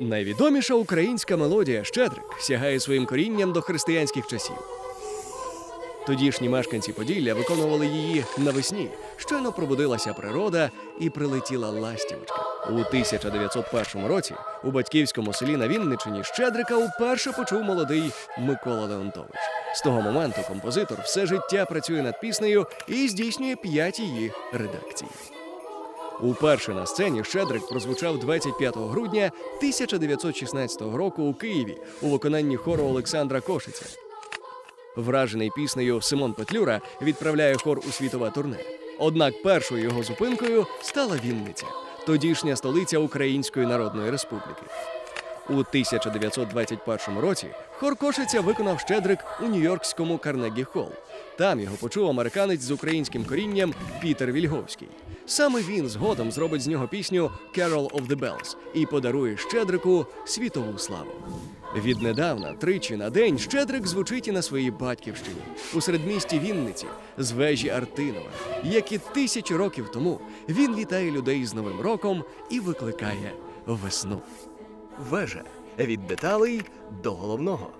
Найвідоміша українська мелодія Щедрик сягає своїм корінням до християнських часів. Тодішні мешканці Поділля виконували її навесні. Щойно пробудилася природа і прилетіла ластівочка. У 1901 році у батьківському селі на Вінничині Щедрика уперше почув молодий Микола Леонтович. З того моменту композитор все життя працює над піснею і здійснює п'ять її редакцій. Уперше на сцені Щедрик прозвучав 25 грудня 1916 року у Києві у виконанні хору Олександра Кошиця. Вражений піснею Симон Петлюра відправляє хор у світове турне. Однак першою його зупинкою стала Вінниця, тодішня столиця Української Народної Республіки. У 1921 році хор Кошиця виконав Щедрик у Нью-Йоркському Карнегі Холл. Там його почув американець з українським корінням Пітер Вільговський. Саме він згодом зробить з нього пісню «Carol of the Bells» і подарує Щедрику світову славу. Віднедавна, тричі на день, Щедрик звучить і на своїй батьківщині, у середмісті Вінниці, з вежі Артинова, як і тисячі років тому він вітає людей з Новим роком і викликає весну. Вежа від деталей до головного.